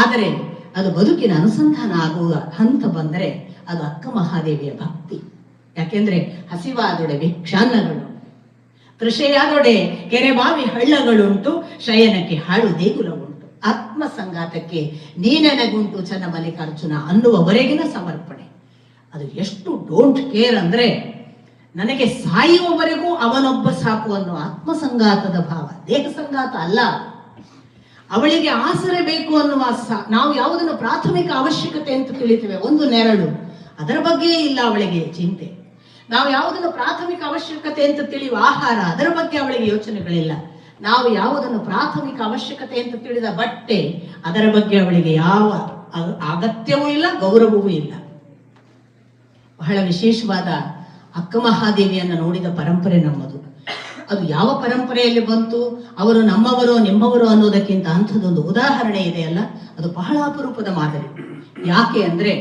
ಆದರೆ ಅದು ಬದುಕಿನ ಅನುಸಂಧಾನ ಆಗುವ ಹಂತ ಬಂದರೆ ಅದು ಅಕ್ಕ ಮಹಾದೇವಿಯ ಭಕ್ತಿ. ಯಾಕೆಂದ್ರೆ ಹಸಿವಾದೊಡೆ ತೃಷೆಯಾದೊಡೆ ಕೆರೆ ಬಾವಿ ಹಳ್ಳಗಳುಂಟು, ಶಯನಕ್ಕೆ ಹಾಳು ದೇಗುಲವುಂಟು. ಆತ್ಮ ಸಂಘಾತಕ್ಕೆ ನೀನೆನಗುಂಟು ಚನ್ನ ಮಲ್ಲಿಕಾರ್ಜುನ ಅನ್ನುವವರೆಗಿನ ಸಮರ್ಪಣೆ. ಅದು ಎಷ್ಟು ಡೋಂಟ್ ಕೇರ್ ಅಂದ್ರೆ ನನಗೆ ಸಾಯುವವರೆಗೂ ಅವನೊಬ್ಬ ಸಾಕು ಅನ್ನೋ ಆತ್ಮ ಸಂಗಾತದ ಭಾವ ದೇಹ ಸಂಘಾತ ಅಲ್ಲ. ಅವಳಿಗೆ ಆಸರೆ ಬೇಕು ಅನ್ನುವ ನಾವು ಯಾವುದನ್ನು ಪ್ರಾಥಮಿಕ ಅವಶ್ಯಕತೆ ಅಂತ ತಿಳಿತೇವೆ, ಒಂದು ನೆರಳು. ಅದರ ಬಗ್ಗೆ ಇಲ್ಲ ಅವಳಿಗೆ ಚಿಂತೆ. ನಾವು ಯಾವುದನ್ನು ಪ್ರಾಥಮಿಕ ಅವಶ್ಯಕತೆ ಅಂತ ತಿಳಿಯುವ ಆಹಾರ, ಅದರ ಬಗ್ಗೆ ಅವಳಿಗೆ ಯೋಚನೆಗಳಿಲ್ಲ. ನಾವು ಯಾವುದನ್ನು ಪ್ರಾಥಮಿಕ ಅವಶ್ಯಕತೆ ಅಂತ ತಿಳಿದ ಬಟ್ಟೆ, ಅದರ ಬಗ್ಗೆ ಅವಳಿಗೆ ಯಾವ ಅಗತ್ಯವೂ ಇಲ್ಲ, ಗೌರವವೂ ಇಲ್ಲ. ಬಹಳ ವಿಶೇಷವಾದ ಅಕ್ಕ ಮಹಾದೇವಿಯನ್ನು ನೋಡಿದ ಪರಂಪರೆ ನಮ್ಮದು. ಅದು ಯಾವ ಪರಂಪರೆಯಲ್ಲಿ ಬಂತು, ಅವರು ನಮ್ಮವರು, ನಿಮ್ಮವರು ಅನ್ನೋದಕ್ಕಿಂತ ಅಂಥದ್ದೊಂದು ಉದಾಹರಣೆ ಇದೆಯಲ್ಲ ಅದು ಬಹಳ ಅಪರೂಪದ ಮಾದರಿ. ಯಾಕೆ ಅಂದ್ರೆ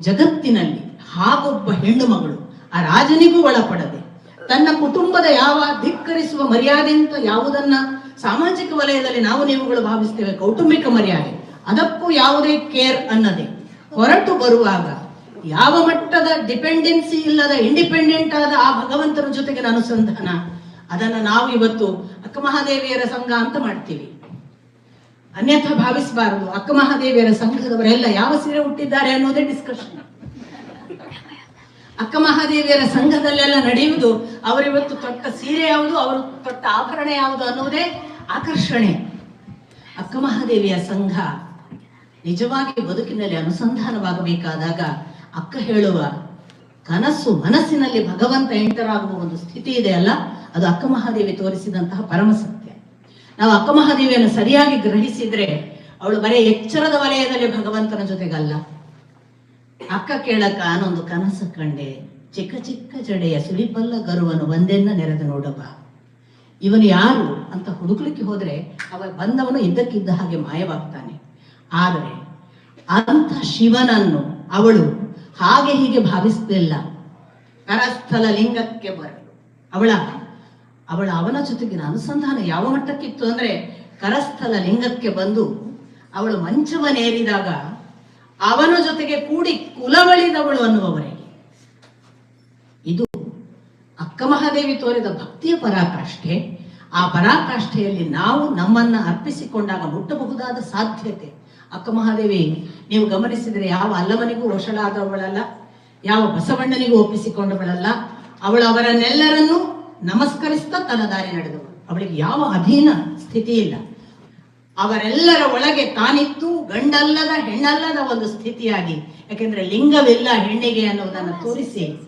ಜಗತ್ತಿನಲ್ಲಿ ಹಾಗೊಬ್ಬ ಹೆಣ್ಣು ಮಗಳು, ಆ ರಾಜನಿಗೂ ಒಳಪಡದೆ, ತನ್ನ ಕುಟುಂಬದ ಯಾವ ಧಿಕ್ಕರಿಸುವ ಮರ್ಯಾದೆ ಅಂತ ಯಾವುದನ್ನ ಸಾಮಾಜಿಕ ವಲಯದಲ್ಲಿ ನಾವು ನೀವುಗಳು ಭಾವಿಸ್ತೇವೆ, ಕೌಟುಂಬಿಕ ಮರ್ಯಾದೆ, ಅದಕ್ಕೂ ಯಾವುದೇ ಕೇರ್ ಅನ್ನದೆ. ಹೊರಟು ಬರುವಾಗ ಯಾವ ಮಟ್ಟದ ಡಿಪೆಂಡೆನ್ಸಿ ಇಲ್ಲದ ಇಂಡಿಪೆಂಡೆಂಟ್ ಆದ ಆ ಭಗವಂತನ ಜೊತೆಗಿನ ಅನುಸಂಧಾನ ಅದನ್ನ ನಾವು ಇವತ್ತು ಅಕ್ಕ ಮಹಾದೇವಿಯರ ಸಂಘ ಅಂತ ಮಾಡ್ತೀವಿ. ಅನ್ಯಥ ಭಾವಿಸಬಾರದು. ಅಕ್ಕ ಮಹಾದೇವಿಯರ ಸಂಘದವರೆಲ್ಲ ಯಾವ ಸೀರೆ ಹುಟ್ಟಿದ್ದಾರೆ ಅನ್ನೋದೇ ಡಿಸ್ಕಷನ್ ಅಕ್ಕ ಮಹಾದೇವಿಯರ ಸಂಘದಲ್ಲೆಲ್ಲ ನಡೆಯುವುದು ಅವರಿವತ್ತು ತೊಟ್ಟ ಸೀರೆ ಯಾವುದು, ಅವರು ತೊಟ್ಟ ಆಭರಣ ಯಾವುದು ಅನ್ನೋದೇ ಆಕರ್ಷಣೆ. ಅಕ್ಕ ಮಹಾದೇವಿಯ ಸಂಘ ನಿಜವಾಗಿ ಬದುಕಿನಲ್ಲಿ ಅನುಸಂಧಾನವಾಗಬೇಕಾದಾಗ ಅಕ್ಕ ಹೇಳುವ ಕನಸು ಮನಸ್ಸಿನಲ್ಲಿ ಭಗವಂತ ಎಂಟರಾಗುವ ಒಂದು ಸ್ಥಿತಿ ಇದೆ ಅಲ್ಲ? ಅದು ಅಕ್ಕ ಮಹಾದೇವಿ ತೋರಿಸಿದಂತಹ ಪರಮ ಸತ್ಯ ನಾವು ಅಕ್ಕ ಮಹಾದೇವಿಯನ್ನು ಸರಿಯಾಗಿ ಗ್ರಹಿಸಿದ್ರೆ ಅವಳು ಬರೀ ಎಚ್ಚರದ ವಲಯದಲ್ಲಿ ಭಗವಂತನ ಜೊತೆಗಲ್ಲ. ಅಕ್ಕ ಕೇಳಕ್ಕ, ನಾನೊಂದು ಕನಸು ಕಂಡೆ. ಚಿಕ್ಕ ಚಿಕ್ಕ ಜಡೆಯ ಸುಳಿಪಲ್ಲ ಗರುವನು ಒಂದೆನ್ನ ನೆರೆದು ನೋಡಬ ಇವನು ಯಾರು ಅಂತ ಹುಡುಕ್ಲಿಕ್ಕೆ ಹೋದ್ರೆ ಅವ ಬಂದವನು ಇದ್ದಕ್ಕಿದ್ದ ಹಾಗೆ ಮಾಯವಾಗ್ತಾನೆ. ಆದರೆ ಅಂಥ ಶಿವನನ್ನು ಅವಳು ಹಾಗೆ ಹೀಗೆ ಭಾವಿಸಲಿಲ್ಲ. ಕರಸ್ಥಲ ಲಿಂಗಕ್ಕೆ ಬರಲು. ಅವಳ ಅವಳ ಅವನ ಜೊತೆಗಿನ ಅನುಸಂಧಾನ ಯಾವ ಮಟ್ಟಕ್ಕಿತ್ತು ಅಂದ್ರೆ ಕರಸ್ಥಲ ಲಿಂಗಕ್ಕೆ ಬಂದು ಅವಳು ಮಂಚವನ್ನೇರಿದಾಗ ಅವನ ಜೊತೆಗೆ ಕೂಡಿ ಕುಲವಳಿದವಳು ಅನ್ನುವವರೆಗೆ. ಇದು ಅಕ್ಕ ಮಹಾದೇವಿ ತೋರಿದ ಭಕ್ತಿಯ ಪರಾಕಾಷ್ಠೆ. ಆ ಪರಾಕಾಷ್ಠೆಯಲ್ಲಿ ನಾವು ನಮ್ಮನ್ನ ಅರ್ಪಿಸಿಕೊಂಡಾಗ ಮುಟ್ಟಬಹುದಾದ ಸಾಧ್ಯತೆ. ಅಕ್ಕ ಮಹಾದೇವಿ, ನೀವು ಗಮನಿಸಿದರೆ ಯಾವ ಅಲ್ಲಮನಿಗೂ ವಶಳಾದವಳಲ್ಲ, ಯಾವ ಬಸವಣ್ಣನಿಗೂ ಒಪ್ಪಿಸಿಕೊಂಡವಳಲ್ಲ, ಅವಳು ಅವರನ್ನೆಲ್ಲರನ್ನೂ ನಮಸ್ಕರಿಸ್ತಾ ತನ್ನ ದಾರಿ ಅವಳಿಗೆ ಯಾವ ಅಧೀನ ಸ್ಥಿತಿ ಇಲ್ಲ ಅವರೆಲ್ಲರ ಒಳಗೆ ತಾನಿತ್ತು ಗಂಡಲ್ಲದ ಹೆಣ್ಣಲ್ಲದ ಒಂದು ಸ್ಥಿತಿಯಾಗಿ. ಯಾಕೆಂದ್ರೆ ಲಿಂಗವಿಲ್ಲ ಹೆಣ್ಣಿಗೆ ಅನ್ನುವುದನ್ನು ತೋರಿಸಿ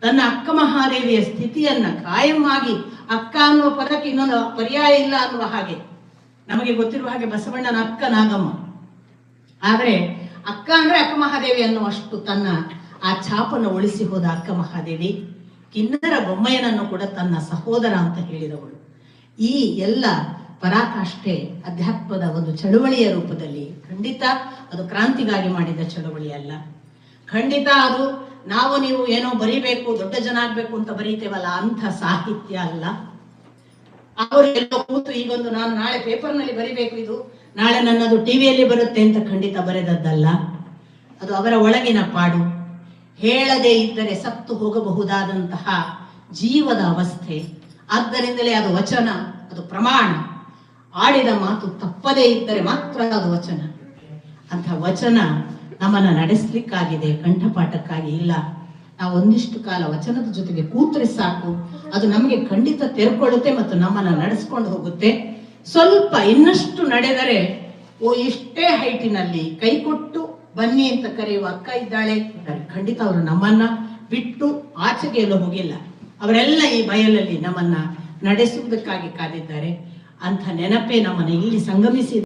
ತನ್ನ ಅಕ್ಕ ಮಹಾದೇವಿಯ ಸ್ಥಿತಿಯನ್ನ ಆಗಿ ಅಕ್ಕ ಅನ್ನುವ ಪದಕ್ಕೆ ಇನ್ನೊಂದು ಪರ್ಯಾಯ ಇಲ್ಲ ಅನ್ನುವ ಹಾಗೆ. ನಮಗೆ ಗೊತ್ತಿರುವ ಹಾಗೆ ಬಸವಣ್ಣನ ಅಕ್ಕ ನಾಗಮ್ಮ. ಆದ್ರೆ ಅಕ್ಕ ಅಂದ್ರೆ ಅಕ್ಕ ಮಹಾದೇವಿ ಅನ್ನುವಷ್ಟು ತನ್ನ ಆ ಛಾಪನ್ನು ಉಳಿಸಿ ಹೋದ ಅಕ್ಕ ಮಹಾದೇವಿ. ಕಿನ್ನರ ಬೊಮ್ಮಯ್ಯನನ್ನು ಕೂಡ ತನ್ನ ಸಹೋದರ ಅಂತ ಹೇಳಿದವಳು. ಈ ಎಲ್ಲ ಪರಾಕಾಷ್ಠೆ ಅಧ್ಯಾತ್ಮದ ಒಂದು ಚಳುವಳಿಯ ರೂಪದಲ್ಲಿ ಖಂಡಿತ ಅದು ಕ್ರಾಂತಿಗಾಗಿ ಮಾಡಿದ ಚಳುವಳಿ ಅಲ್ಲ. ಖಂಡಿತ ಅದು ನಾವು ನೀವು ಏನೋ ಬರಿಬೇಕು, ದೊಡ್ಡ ಜನ ಆಗ್ಬೇಕು ಅಂತ ಬರೀತೇವಲ್ಲ, ಅಂಥ ಸಾಹಿತ್ಯ ಅಲ್ಲ. ಅವರು ಎಲ್ಲೋ ಕೂತು ಈಗೊಂದು ನಾನು ನಾಳೆ ಪೇಪರ್ನಲ್ಲಿ ಬರಿಬೇಕು ಇದು, ನಾಳೆ ನನ್ನದು ಟಿವಿಯಲ್ಲಿ ಬರುತ್ತೆ ಅಂತ ಖಂಡಿತ ಬರೆದದ್ದಲ್ಲ. ಅದು ಅವರ ಒಳಗಿನ ಪಾಡು. ಹೇಳದೇ ಇದ್ದರೆ ಸತ್ತು ಹೋಗಬಹುದಾದಂತಹ ಜೀವದ ಅವಸ್ಥೆ. ಆದ್ದರಿಂದಲೇ ಅದು ವಚನ, ಅದು ಪ್ರಮಾಣ. ಆಡಿದ ಮಾತು ತಪ್ಪದೇ ಇದ್ದರೆ ಮಾತ್ರ ಅದು ವಚನ. ಅಂತ ವಚನ ನಮ್ಮನ್ನು ನಡೆಸಲಿಕ್ಕಾಗಿದೆ, ಕಂಠಪಾಠಕ್ಕಾಗಿ ಇಲ್ಲ. ನಾವು ಒಂದಿಷ್ಟು ಕಾಲ ವಚನದ ಜೊತೆಗೆ ಕೂತ್ರೆ ಸಾಕು. ಅದು ನಮಗೆ ಖಂಡಿತ ತೆರ್ಕೊಳ್ಳುತ್ತೆ ಮತ್ತು ನಮ್ಮನ್ನು ನಡೆಸ್ಕೊಂಡು ಹೋಗುತ್ತೆ. ಸ್ವಲ್ಪ ಇನ್ನಷ್ಟು ನಡೆದರೆ, ಓ, ಇಷ್ಟೇ ಹೈಟಿನಲ್ಲಿ ಕೈ ಕೊಟ್ಟು ಬನ್ನಿ ಅಂತ ಕರೆಯುವ ಅಕ್ಕ ಇದ್ದಾಳೆ. ಖಂಡಿತ ಅವರು ನಮ್ಮನ್ನ ಬಿಟ್ಟು ಆಚೆಗೆ ಹೋಗಿಲ್ಲ. ಅವರೆಲ್ಲ ಈ ಬಯಲಲ್ಲಿ ನಮ್ಮನ್ನ ನಡೆಸುವುದಕ್ಕಾಗಿ ಕಾದಿದ್ದಾರೆ. ಅಂಥ ನೆನಪೇ ನಮ್ಮನ್ನು ಇಲ್ಲಿ ಸಂಗಮಿಸಿ